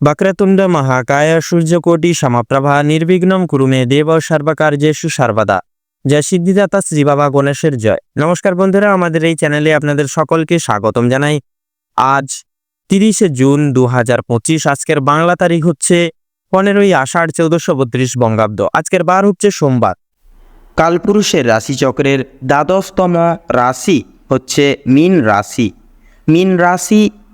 వక్రతుండ మహాకాయ সূর্যকোটি সমপ্রভা নির্বিঘ্নম কুরুমে দেব সর্বকার্যেষু সর্বদা জয় সিদ্ধিদাতা শ্রী বাবা গণেশের জয় নমস্কার বন্ধুরা আমাদের এই চ্যানেলে আপনাদের সকলকে স্বাগতম জানাই আজ তিরিশে জুন দু হাজার পঁচিশ আজকের বাংলা তারিখ হচ্ছে পনেরোই আষাঢ় চৌদ্দশো বত্রিশ বঙ্গাব্দ আজকের বার হচ্ছে সোমবার কালপুরুষের রাশিচক্রের দ্বাদশতম রাশি হচ্ছে মীন রাশি মীন রাশি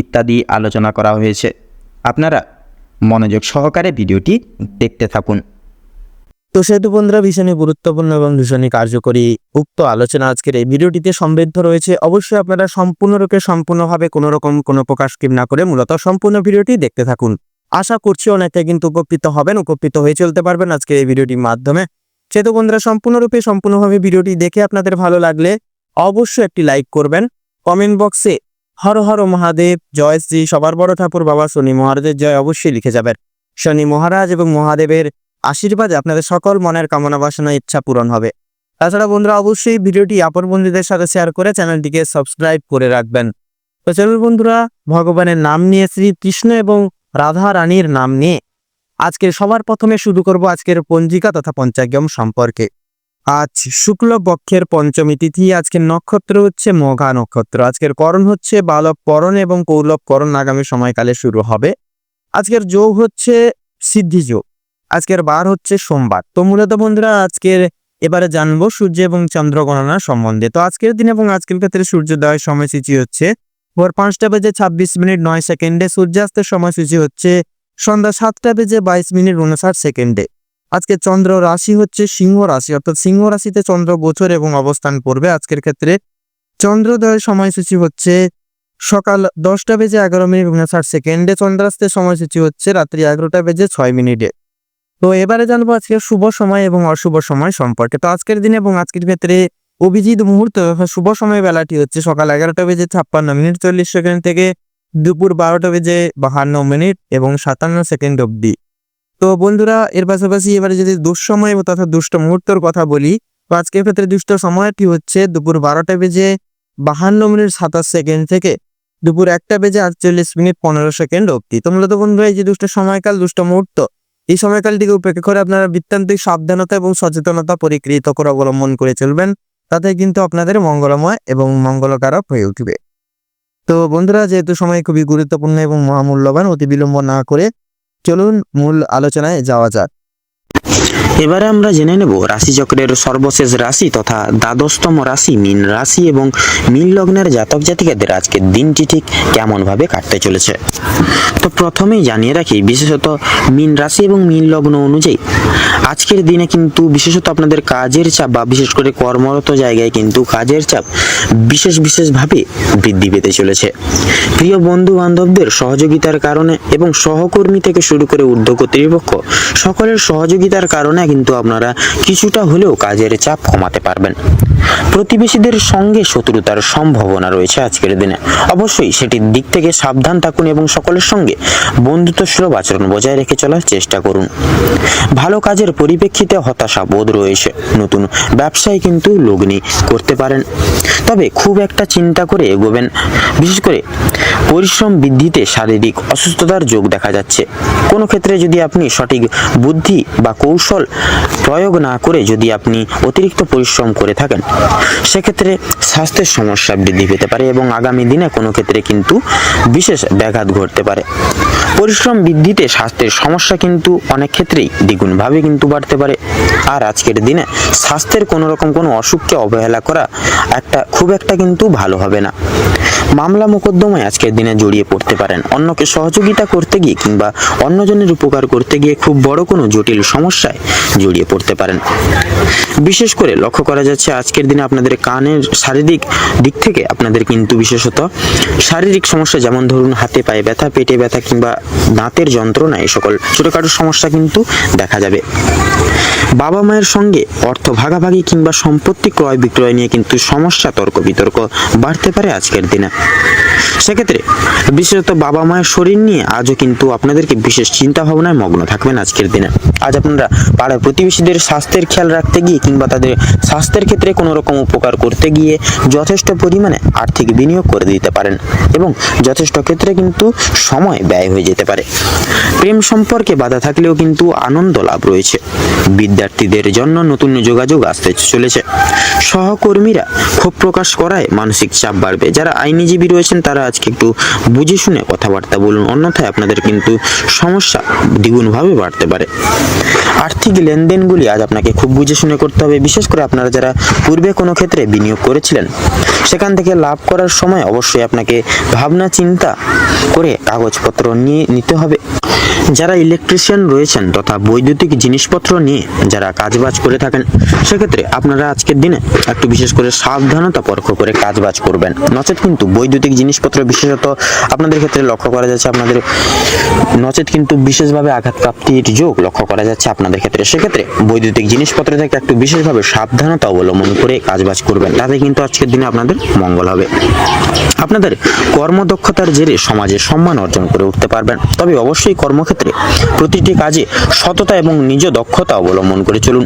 ইত্যাদি আলোচনা করা হয়েছে। আপনারা মনোযোগ সহকারে ভিডিওটি দেখতে থাকুন। তো সেতু বন্ধুরা, ভীষণই গুরুত্বপূর্ণ এবং ভীষণই কার্যকরী উক্ত আলোচনা আজকের এই ভিডিওটিতে সমৃদ্ধ রয়েছে। অবশ্যই আপনারা সম্পূর্ণরূপে সম্পূর্ণভাবে কোনো রকম কোনো প্রকাশ স্কিম না করে মূলত সম্পূর্ণ ভিডিওটি দেখতে থাকুন। আশা করছি অনেকটা কিন্তু উপকৃত হবেন, উপকৃত হয়ে চলতে পারবেন আজকের এই ভিডিওটির মাধ্যমে। সেতু বন্ধুরা, সম্পূর্ণরূপে সম্পূর্ণভাবে ভিডিওটি দেখে আপনাদের ভালো লাগলে অবশ্যই একটি লাইক করবেন। কমেন্ট বক্সে হর হর মহাদেব, জয় শ্রী সবার বড় ঠাকুর বাবা শনি মহারাজের জয় অবশ্যই লিখে যাবেন। শনি মহারাজ এবং মহাদেবের আশীর্বাদে আপনাদের সকল মনের কামনা বাসনা ইচ্ছা পূরণ হবে। তাছাড়া বন্ধুরা, অবশ্যই ভিডিওটি আপন বন্ধুদের সাথে শেয়ার করে চ্যানেলটিকে সাবস্ক্রাইব করে রাখবেন। তো চলুন বন্ধুরা, ভগবানের নাম নিয়ে শ্রী কৃষ্ণ এবং রাধা রানীর নাম নিয়ে আজকের সবার প্রথমে শুরু করব আজকের পঞ্জিকা তথা পঞ্চাগম সম্পর্কে। আজ শুক্ল পক্ষের পঞ্চমী তিথি, আজকের নক্ষত্র হচ্ছে মঘা নক্ষত্র। আজকের করণ হচ্ছে বালব করণ এবং কৌলভ করণ আগামী সময়কালে শুরু হবে। আজকের যোগ হচ্ছে সিদ্ধি যোগ। আজকের বার হচ্ছে সোমবার। তো মূলত বন্ধুরা, আজকের এবারে জানব সূর্য এবং চন্দ্র গণনা সম্বন্ধে। তো আজকের দিন এবং আজকের ক্ষেত্রে সূর্যোদয়ের সময়সূচি হচ্ছে ভোর পাঁচটা বেজে ছাব্বিশ মিনিট নয় সেকেন্ডে, সূর্যাস্তের সময়সূচি হচ্ছে সন্ধ্যা সাতটা বেজে বাইশ মিনিট উনষাট সেকেন্ডে। আজকে চন্দ্র রাশি হচ্ছে সিংহ রাশি, অর্থাৎ সিংহ রাশিতে চন্দ্র গোচর এবং অবস্থান করবে। আজকের ক্ষেত্রে চন্দ্রোদয়ের সময়সূচি হচ্ছে সকাল দশটা বেজে এগারো মিনিট উনষাট সেকেন্ডে। চন্দ্রাস্তের সময়সূচি হচ্ছে রাত্রি এগারোটা বেজে ছয় মিনিটে। তো এবারে জানব আজকে শুভ সময় এবং অশুভ সময় সম্পর্কে। তো আজকের দিনে এবং আজকের ক্ষেত্রে অভিজিৎ মুহূর্ত শুভ সময় বেলাটি হচ্ছে সকাল এগারোটা বেজে ছাপ্পান্ন মিনিট চল্লিশ সেকেন্ড থেকে দুপুর বারোটা বেজে বাহান্ন মিনিট এবং সাতান্ন সেকেন্ড অবধি। তো বন্ধুরা, এর পাশাপাশি এবারে যদি দুঃসময় তথা দুষ্ট মুহূর্তর কথা বলি, তো আজকের ক্ষেত্রে দুষ্ট সময়টি হচ্ছে দুপুর বারোটা বেজে বাহান্ন মিনিট সাতাশ সেকেন্ড থেকে দুপুর একটা বেজে আটচল্লিশ মিনিট পনেরো সেকেন্ড অবধি। তো মূলত বন্ধুরা, এই যে দুষ্ট সময়কাল, দুষ্ট মুহূর্ত, এই সময়কালটিকে উপেক্ষা করে আপনারা বৃত্তান্তিক সাবধানতা এবং সচেতনতা পরিকৃত করে অবলম্বন করে চলবেন। তাতে কিন্তু আপনাদের মঙ্গলময় এবং মঙ্গলকারক হয়ে উঠবে। তো বন্ধুরা, যেহেতু সময় খুবই গুরুত্বপূর্ণ এবং মহামূল্যবান, অতি বিলম্ব না করে চলুন মূল আলোচনায় যাওয়া যাক। এবারে আমরা জেনে নেব রাশিচক্রের সর্বশেষ রাশি তথা দ্বাদশতম রাশি মীন রাশি এবং মীন লগ্নের জাতক জাতিকাদের আজকের দিনটি ঠিক কেমনভাবে কাটতে চলেছে। তো প্রথমেই জানিয়ে রাখি, বিশেষত মীন রাশি এবং মীন লগ্ন অনুযায়ী আজকের দিনে কিন্তু বিশেষত আপনাদের কাজের চাপ বা বিশেষ করে কর্মরত জায়গায় কিন্তু কাজের চাপ বিশেষ বিশেষভাবে বৃদ্ধি পেতে চলেছে। প্রিয় বন্ধু বান্ধবদের সহযোগিতার কারণে এবং সহকর্মী থেকে শুরু করে ঊর্ধ্ব কর্তৃপক্ষ সকলের সহযোগিতার কারণে কিন্তু আপনারা কিছুটা হলেও কাজের চাপ কমাতে পারবেন। প্রতিবেশীদের সঙ্গে শত্রুতার সম্ভাবনা রয়েছে আজকের দিনে। অবশ্যই সেটির দিক থেকে সাবধান থাকুন এবং সকলের সঙ্গে বন্ধুত্ব সুলভ আচরণ বজায় রেখে চলার চেষ্টা করুন। ভালো কাজের পরিপ্রেক্ষিতে হতাশা বোধ রয়েছে। নতুন ব্যবসায় কিন্তু লগ্নি করতে পারেন। তবে খুব একটা চিন্তা করে এগোবেন। বিশেষ করে পরিশ্রম বৃদ্ধিতে শারীরিক অসুস্থতার যোগ দেখা যাচ্ছে। কোনো ক্ষেত্রে যদি আপনি সঠিক বুদ্ধি বা কৌশল প্রয়োগ না করে যদি আপনি অতিরিক্ত পরিশ্রম করে থাকেন, সেক্ষেত্রে স্বাস্থ্যের সমস্যা বৃদ্ধি পেতে পারে এবং আগামী দিনে কোনো ক্ষেত্রে কিন্তু বিশেষ ব্যাঘাত ঘটতে পারে। পরিশ্রম বৃদ্ধিতে স্বাস্থ্যের সমস্যা কিন্তু অনেক ক্ষেত্রেই দ্বিগুণভাবে কিন্তু বাড়তে পারে। আর আজকের দিনে স্বাস্থ্যের কোনো রকম কোনো অসুখকে অবহেলা করা একটা খুব একটা কিন্তু ভালো হবে না। মামলা মোকদ্দমায় আজকের দিনে জড়িয়ে পড়তে পারেন। অন্যকে সহযোগিতা করতে গিয়ে কিংবা অন্যজনের উপকার করতে গিয়ে খুব বড় কোনো জটিল সমস্যায় জড়িয়ে পড়তে পারেন। বিশেষ করে লক্ষ্য করা যাচ্ছে আজকের দিনে আপনাদের কানের শারীরিক দিক থেকে আপনাদের কিন্তু বিশেষত শারীরিক সমস্যা যেমন ধরুন হাতে পায়ে ব্যথা, পেটে ব্যথা কিংবা দাঁতের যন্ত্রণা, এই সকল ছোটোখাটো সমস্যা কিন্তু দেখা যাবে। বাবা মায়ের সঙ্গে অর্থ ভাগাভাগি কিংবা সম্পত্তি ক্রয় বিক্রয় নিয়ে কিন্তু সমস্যা তর্ক বিতর্ক বাড়তে পারে আজকের দিনে। সেক্ষেত্রে বিশেষত বাবা মায়ের শরীর নিয়ে আজও কিন্তু আপনাদেরকে বিশেষ চিন্তা ভাবনায় মগ্ন থাকবেন আজকের দিনে। আজ আপনারা পাড়ার প্রতিবেশীদের স্বাস্থ্যের খেয়াল রাখতে গিয়ে কিংবা তাদের স্বাস্থ্যের ক্ষেত্রে কোনো রকম উপকার করতে গিয়ে যথেষ্ট পরিমাণে আর্থিক বিনিয়োগ করে দিতে পারেন এবং যথেষ্ট ক্ষেত্রে কিন্তু সময় ব্যয় হয়ে যেতে পারে। প্রেম সম্পর্কে বাধা থাকলেও কিন্তু আনন্দ লাভ রয়েছে। বিদ্যার্থীদের জন্য নতুন যোগাযোগ আসতে চলেছে। সহকর্মীরা ক্ষোভ প্রকাশ করায় মানসিক চাপ বাড়বে। যারা আইনজীবী রয়েছেন, তারা আজকে একটু বুঝে শুনে কথাবার্তা বলুন। অন্যথায় আপনাদের কিন্তু সমস্যা দ্বিগুণভাবে বাড়তে পারে। আর্থিক লেনদেনগুলি আজ আপনাকে খুব বুঝে শুনে করতে হবে। বিশেষ করে আপনারা যারা পূর্বে কোনো ক্ষেত্রে বিনিয়োগ করেছিলেন, সেখান থেকে লাভ করার সময় অবশ্যই আপনাকে ভাবনা চিন্তা করে কাগজপত্র নিয়ে নিতে হবে। যারা ইলেকট্রিশিয়ান রয়েছেন তথা বৈদ্যুতিক জিনিসপত্র নিয়ে যারা কাজবাজ করে থাকেন, সেক্ষেত্রে আপনারা আজকের দিনে একটু বিশেষ করে সাবধানতা পরখ করে কাজবাজ করবেন। নচেত কিন্তু বৈদ্যুতিক জিনিসপত্র বিশেষত আপনাদের ক্ষেত্রে লক্ষ্য করা যাচ্ছে আপনাদের, নচেত কিন্তু বিশেষভাবে আঘাতপ্রাপ্তির যোগ লক্ষ্য করা যাচ্ছে আপনাদের ক্ষেত্রে। সেক্ষেত্রে বৈদ্যুতিক জিনিসপত্র থেকে একটু বিশেষভাবে সাবধানতা অবলম্বন করে কাজবাজ করবেন, তাতে কিন্তু আজকের দিনে আপনাদের মঙ্গল হবে। আপনাদের কর্মদক্ষতার জেরে সমাজে সম্মান অর্জন করে উঠতে পারবেন। তবে অবশ্যই কর্মক্ষেত্রে প্রতিটি কাজে সততা এবং নিজ দক্ষতা অবলম্বন করে চলুন।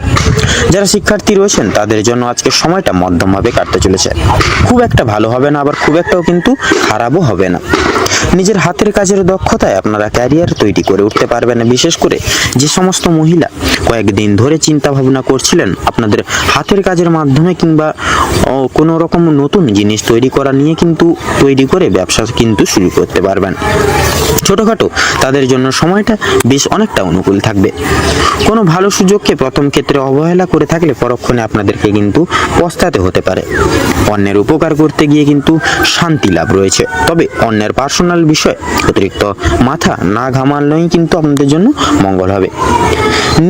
যারা শিক্ষার্থী রয়েছেন, তাদের জন্য আজকের সময়টা মধ্যমভাবে কাটতে চলেছে। খুব একটা ভালো হবে না, আবার খুব একটাও কিন্তু খারাপও হবে না। নিজের হাতের কাজের দক্ষতায় আপনারা ক্যারিয়ার তৈরি করে উঠতে পারবেন। বিশেষ করে যে সমস্ত মহিলা কয়েকদিন ধরে চিন্তা ভাবনা করছিলেন, আপনাদের হাতের কাজের মাধ্যমে কিংবা কোনো রকম নতুন জিনিস তৈরি করা নিয়ে কিন্তু তৈরি করে ব্যবসা কিন্তু শুরু করতে পারবেন। ছোটোখাটো তাদের জন্য সময়টা বেশ অনেকটা অনুকূল থাকবে। কোনো ভালো সুযোগকে প্রথম ক্ষেত্রে অবহেলা করে থাকলে পরক্ষণে আপনাদেরকে কিন্তু পস্তাতে হতে পারে। অন্যের উপকার করতে গিয়ে কিন্তু শান্তি লাভ রয়েছে। তবে অন্যের পার্সোনাল বিষয়, অতিরিক্ত মাথা না ঘামালেই কিন্তু আপনাদের জন্য মঙ্গল হবে।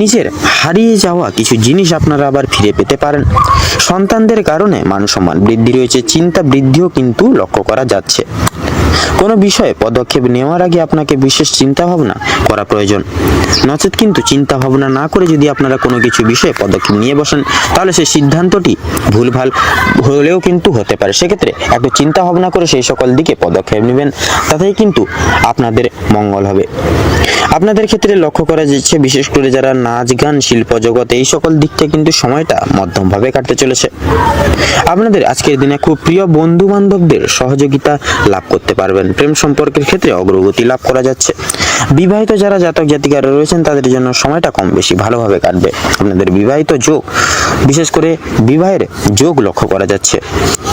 নিজের হারিয়ে যাওয়া কিছু জিনিস আপনারা আবার ফিরে পেতে পারেন। সন্তানদের কারণে মান সম্মান বৃদ্ধি রয়েছে, চিন্তা বৃদ্ধিও কিন্তু লক্ষ্য করা যাচ্ছে। কোনো বিষয়ে পদক্ষেপ নেওয়ার আগে আপনাকে বিশেষ চিন্তা ভাবনা করা প্রয়োজন। নচেত কিন্তু চিন্তা ভাবনা না করে যদি আপনারা কোনো কিছু বিষয়ে পদক্ষেপ নিয়ে বসেন, তাহলে সেই সিদ্ধান্তটি ভুলভাল হলেও কিন্তু হতে পারে। সেক্ষেত্রে একটু চিন্তা ভাবনা করে সেই সকল দিকে পদক্ষেপ নেবেন, তাতেই কিন্তু আপনাদের মঙ্গল হবে। আপনাদের ক্ষেত্রে লক্ষ্য করা যাচ্ছে, বিশেষ করে যারা নাচ, গান, শিল্প জগতে এই সকল দিক থেকে কিন্তু সময়টা মধ্যমভাবে কাটতে চলেছে। আপনাদের আজকের দিনে খুব প্রিয় বন্ধু বান্ধবদের সহযোগিতা লাভ করতে পারবেন। প্রেম সম্পর্কের ক্ষেত্রে অগ্রগতি লাভ করা যাচ্ছে। বিবাহিত যারা জাতক জাতিকারা রয়েছেন, তাদের জন্য সময়টা কম বেশি ভালোভাবে কাটবে। আপনাদের বিবাহিত যোগ, বিশেষ করে বিবাহের যোগ লক্ষ্য করা যাচ্ছে।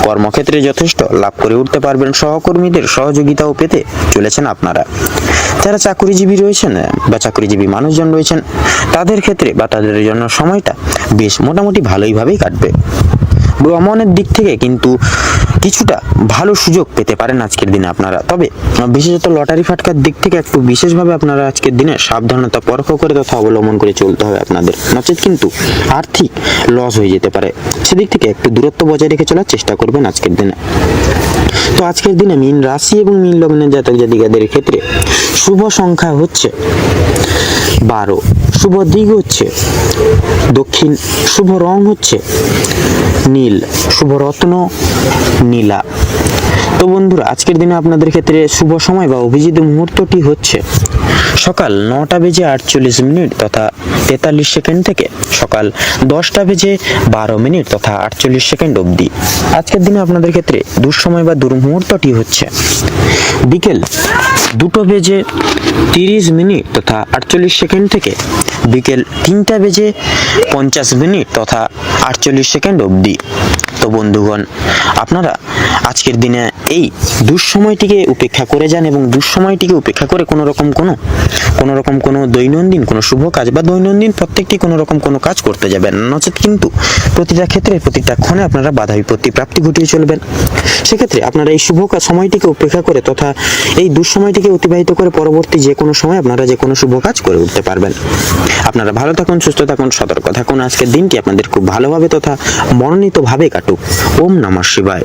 কর্মক্ষেত্রে যথেষ্ট লাভ করে উঠতে পারবেন। সহকর্মীদের সহযোগিতাও পেতে চলেছেন আপনারা। যারা চাকরিজীবী রয়েছেন বা চাকরিজীবী মানুষজন রয়েছেন, তাদের ক্ষেত্রে বা তাদের জন্য সময়টা বেশ মোটামুটি ভালোইভাবেই কাটবে। ভ্রমণের দিক থেকে কিন্তু কিছুটা ভালো সুযোগ পেতে পারেন আজকের দিনে আপনারা। তবে, বিশেষত লটারি ফাটকার দিক থেকে একটু বিশেষভাবে আপনারা আজকের দিনে সাবধানতা পরখ করে তথা অবলম্বন করে চলতে হবে আপনাদের। নচেত কিন্তু আর্থিক লস হয়ে যেতে পারে। সেদিক থেকে একটু দূরত্ব বজায় রেখে চলার চেষ্টা করবেন আজকের দিনে। তো আজকের দিনে মীন রাশি এবং মীন লগ্নের জাতক জাতিকাদের ক্ষেত্রে শুভ সংখ্যা হচ্ছে বারো। শুভ দিক হচ্ছে দক্ষিণ। শুভ রং হচ্ছে নীল। শুভ রত্ন নীলা। তো বন্ধুরা, আজকের দিনে আপনাদের ক্ষেত্রে শুভ সময় বা অভিজিৎ মুহূর্তটি হচ্ছে সকাল নটা বেজে আটচল্লিশ মিনিট তথা তেতাল্লিশ সেকেন্ড থেকে সকাল দশটা বেজে বারো মিনিট তথা আটচল্লিশ সেকেন্ড অবধি। আজকের দিনে আপনাদের ক্ষেত্রে দুঃসময় বা দুর্মুহূর্তটি হচ্ছে বিকেল দুটো বেজে তিরিশ মিনিট তথা আটচল্লিশ সেকেন্ড থেকে বিকেল তিনটা বেজে পঞ্চাশ মিনিট তথা আটচল্লিশ সেকেন্ড অবধি। তো বন্ধুগণ আপনারা আজকের দিনে এই দুঃসময়টিকে উপেক্ষা করে যান এবং দুঃসময়টিকে উপেক্ষা করে কোনো রকম কোনো কোনো রকম কোনো দৈনন্দিন, কোনো শুভ কাজ বা দৈনন্দিন প্রত্যেকটি কোনো রকম কোনো কাজ করতে যাবেন। নচেত কিন্তু প্রতিটা ক্ষেত্রে, প্রতিটা ক্ষণে আপনারা বাধা বিপত্তি প্রাপ্তি ঘটিয়ে চলবেন। সেক্ষেত্রে আপনারা এই শুভ সময়টিকে উপেক্ষা করে তথা এই দুঃসময়টিকে অতিবাহিত করে পরবর্তী যে কোনো সময় আপনারা যে কোনো শুভ কাজ করে উঠতে পারবেন। আপনারা ভালো থাকুন, সুস্থ থাকুন, সতর্ক থাকুন। আজকের দিনটি আপনাদের খুব ভালোভাবে তথা মনোনীতভাবে কাটুক। ওম নমঃ শিবায়।